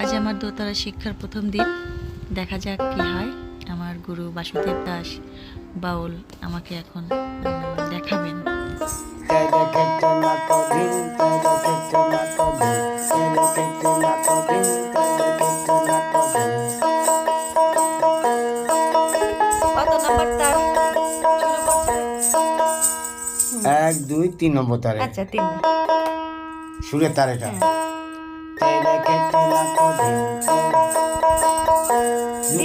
আজ আমার দোতারা শিক্ষার প্রথম দিন। দেখা যাক কি হয়। আমার গুরু বাসুদেব দাস বাউল আমাকে এখন দেখাবেন। এক দুই তিন নম্বর তারে। আচ্ছা তিন সুরের তার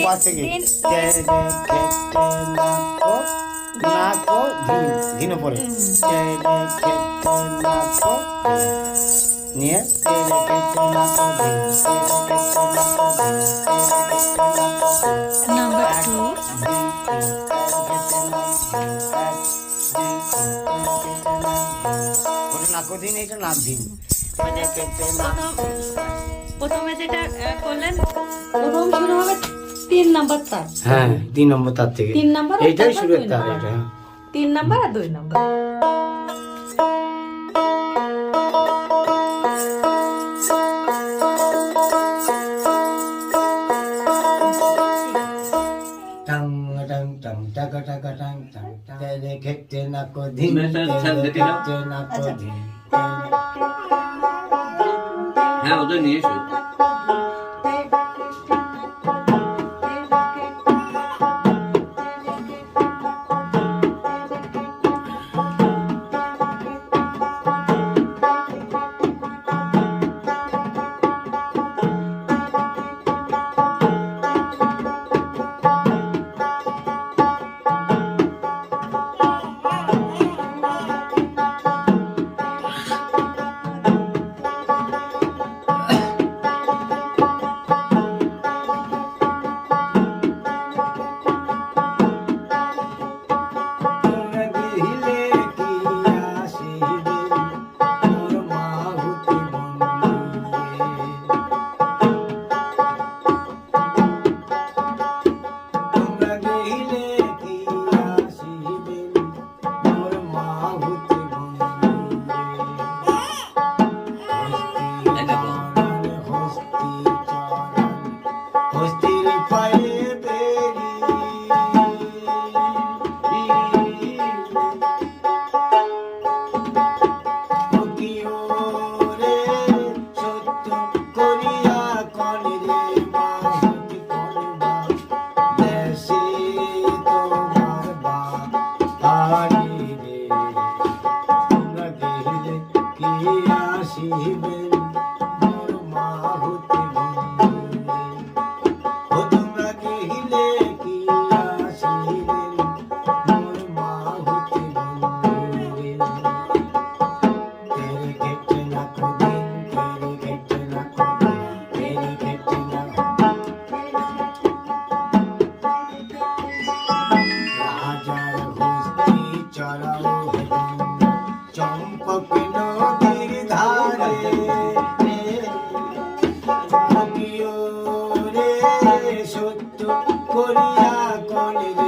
নাকো ধিন তেরে খেতে নাকো ধিন নাম্বার টু নাকদিন এটা নাক দিন মানে প্রথম প্রথমে যেটা করলেন? প্রথম শুরু হবে? তিন নাম্বার তার হ্যাঁ তিন নম্বর তার থেকে। তিন নাম্বার এইটাই সুরের তার এটা। তিন নাম্বার আর দুই নাম্বার। টাং টাং টাং টাকা টাকা টাং টাং তেরে খেতে নাকদিন তুমি একটা ছাদ দেখে নাও। খেতে হ্যাঁ ওটা নিয়ে এসো। কনে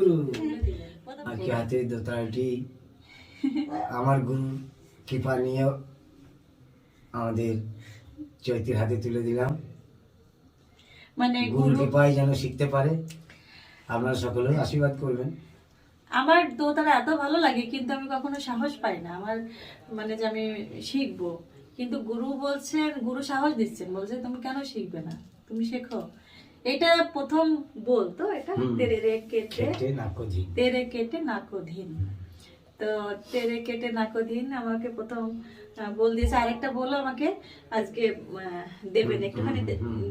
গুরু। আজকে হাতে দোতারাটি আমার গুরু কৃপা নিয়ে আমাদের চৈতির হাতে তুলে দিলাম। মানে গুরু কৃপায় যেন শিখতে পারে। আপনারা সকলেও আশীর্বাদ করবেন। আমার দোতারা এত ভালো লাগে কিন্তু আমি কখনো সাহস পাই না। আমার মানে যে আমি শিখব। কিন্তু গুরু বলছেন গুরু সাহস দিচ্ছেন। বলছে তুমি কেন শিখবে না? তুমি শেখো। এটা প্রথম বলতো এটা? তেরে রে কেটে। তেরে কেটে নাকোধীন। তো তেরে কেটে নাকোধীন আমাকে প্রথম বল দিয়েছে। আরেকটা বলো আমাকে আজকে দেবেন একটুখানি।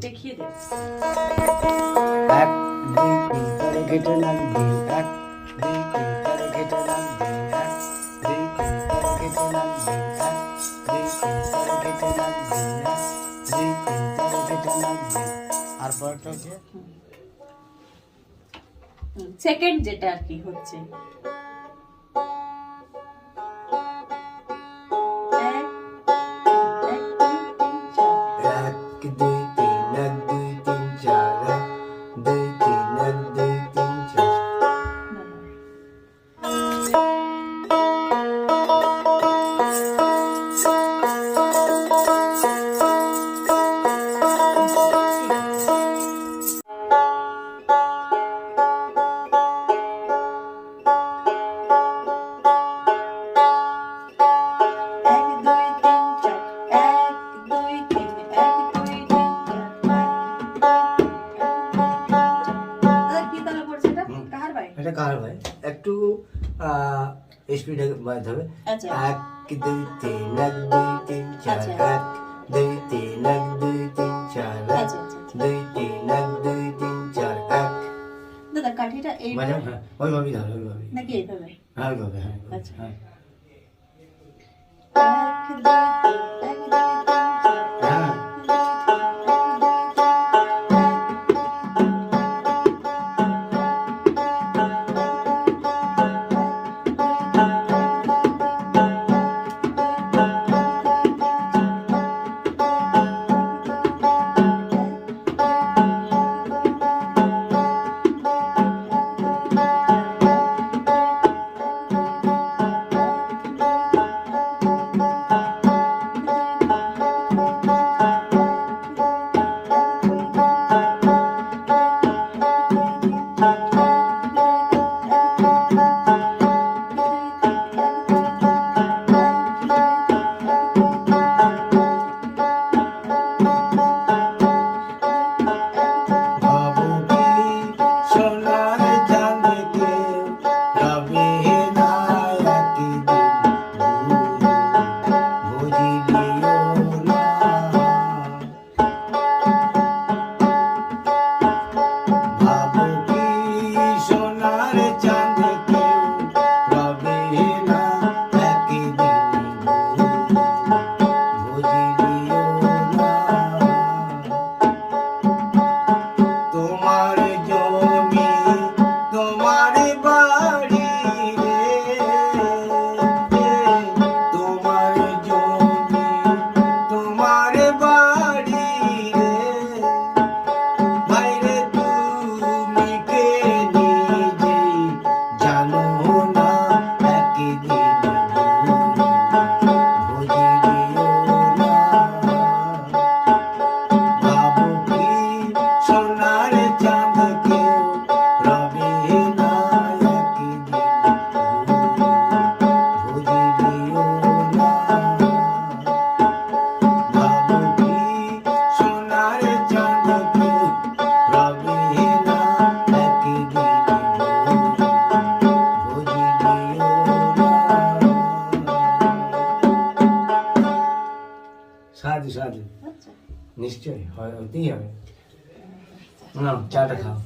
দেখিয়ে দেন। কেটে এক কেটে এক দুই তিন করে কেটে নাকজি এক দুই তিন করে কেটে নাকজি এক দুই তিন করে কেটে নাকজি আর পরটা হচ্ছে? সেকেন্ড যেটা আর কি হচ্ছে। স্পিডে বাজাতে হবে আচ্ছা। এক দুই তিন এক দুই তিন চার আচ্ছা। এক দুই তিন এক দুই তিন চার এক আচ্ছা, আচ্ছা, আচ্ছা। দুই তিন এক দুই তিন চার এক দাদা, কাঠিটা এই মানে হ্যাঁ ওইভাবেই ধরো ওইভাবেই নাকি এইভাবে হ্যাঁ ওইভাবে হ্যাঁ ওইভাবে, আচ্ছা। হ্যাঁ সাধু সাধু আচ্ছা নিশ্চয়ই হয়